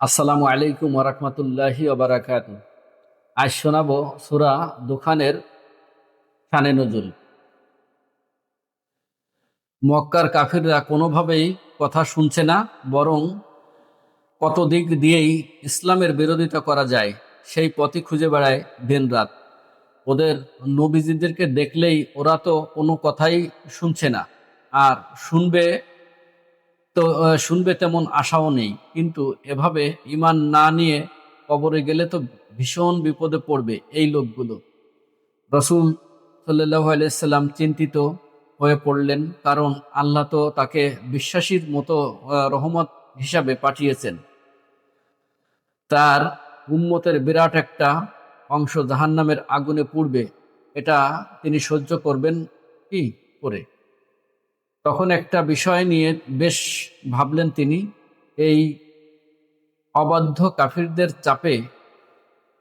আসসালামু আলাইকুম ওরহমতুল্লাহি ওবরাকাত আজ শোনাব সুরা দুখানের শানে নজুল। মক্কার কাফিররা কোনোভাবেই কথা শুনছে না, বরং কত দিক দিয়েই ইসলামের বিরোধিতা করা যায়, সেই পথই খুঁজে বেড়ায় দিন রাত। ওদের নবীজিদেরকে দেখলেই ওরা তো কোনো কথাই শুনছে না, আর শুনবে তো শুনবে তেমন আশাও নেই। কিন্তু এভাবে ইমান না নিয়ে কবরে গেলে তো ভীষণ বিপদে পড়বে এই লোকগুলো। রসুল আলাইসাল্লাম চিন্তিত হয়ে পড়লেন, কারণ আল্লাহ তো তাকে বিশ্বাসীর মতো রহমত হিসাবে পাঠিয়েছেন। তার উম্মতের বিরাট একটা অংশ জাহান্নামের আগুনে পুড়বে, এটা তিনি সহ্য করবেন কি করে? তখন একটা বিষয় নিয়ে বেশ ভাবলেন তিনি, এই অবাধ্য কাফিরদের চাপে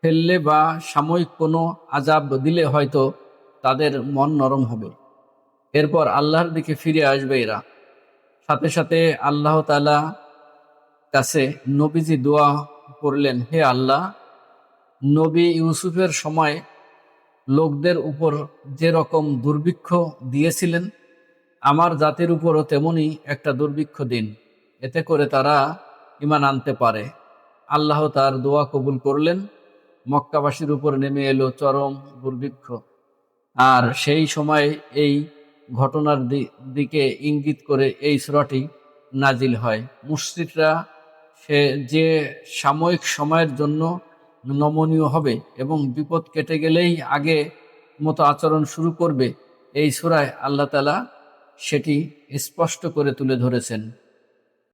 ফেললে বা সাময়িক কোনো আজাব দিলে হয়তো তাদের মন নরম হবে। এরপর আল্লাহর দিকে ফিরে আসবে এরা। সাথে সাথে আল্লাহ তালা কাছে নবীজি দোয়া করলেন, হে আল্লাহ, নবী ইউসুফের সময় লোকদের উপর যে রকম দুর্ভিক্ষ দিয়েছিলেন আমার জাতির উপরও তেমনই একটা দুর্ভিক্ষ দিন। এতে করে তারা ইমান আনতে পারে। আল্লাহ তার দোয়া কবুল করলেন। মক্কাবাসীর উপর নেমে এলো চরম দুর্ভিক্ষ। আর সেই সময় এই ঘটনার দিকে ইঙ্গিত করে এই সুরাটি নাজিল হয়। মুসরিকরা সে যে সাময়িক সময়ের জন্য নমনীয় হবে এবং বিপদ কেটে গেলেই আগে মতো আচরণ শুরু করবে, এই সুরায় আল্লাহ তালা সেটি স্পষ্ট করে তুলে ধরেছেন।